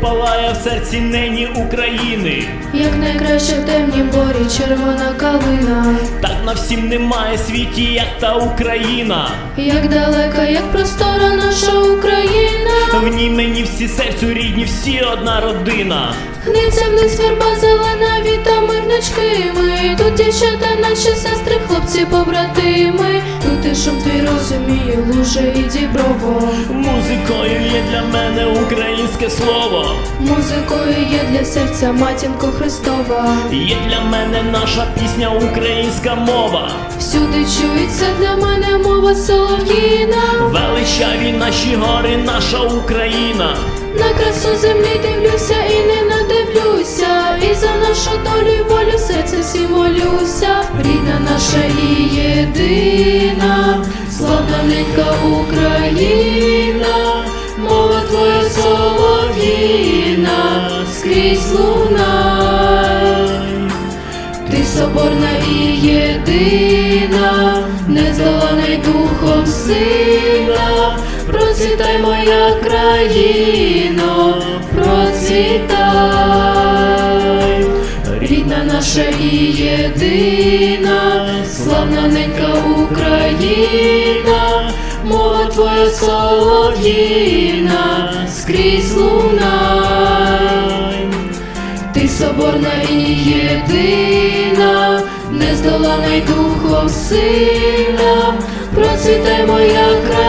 палає в серці нині України. як найкраща в темнім борі червона калина, Так на всім немає світі, як та Україна. як далека, як простора наша Україна, В ній мені всі серцю рідні, всі одна родина. гниться вниз верба зелена, віта мирнички ми. Тут дівчата, наші сестри, хлопці, побратими. Тут і шум твій розуміє, луже і діброво. Музикою для мене українське слово. Музикою є для серця матінко Христова. Є для мене наша пісня, українська мова. Всюди чується для мене мова солов'їна. Величаві наші гори, наша Україна. На красу землі дивлюся і не надивлюся. І за нашу долю й волю серце всі молюся. Рідна наша і єдина, славна ненька Україна, солов'їна, скрізь лунай. Ти соборна і єдина, нездолана й духом сильна, процвітай моя країно, процвітай, рідна наша і єдина, славна ненька Україна, твоя солов'їна, скрізь лунай. Ти соборна і єдина, нездолана й духом сильна, процвітай моя країно,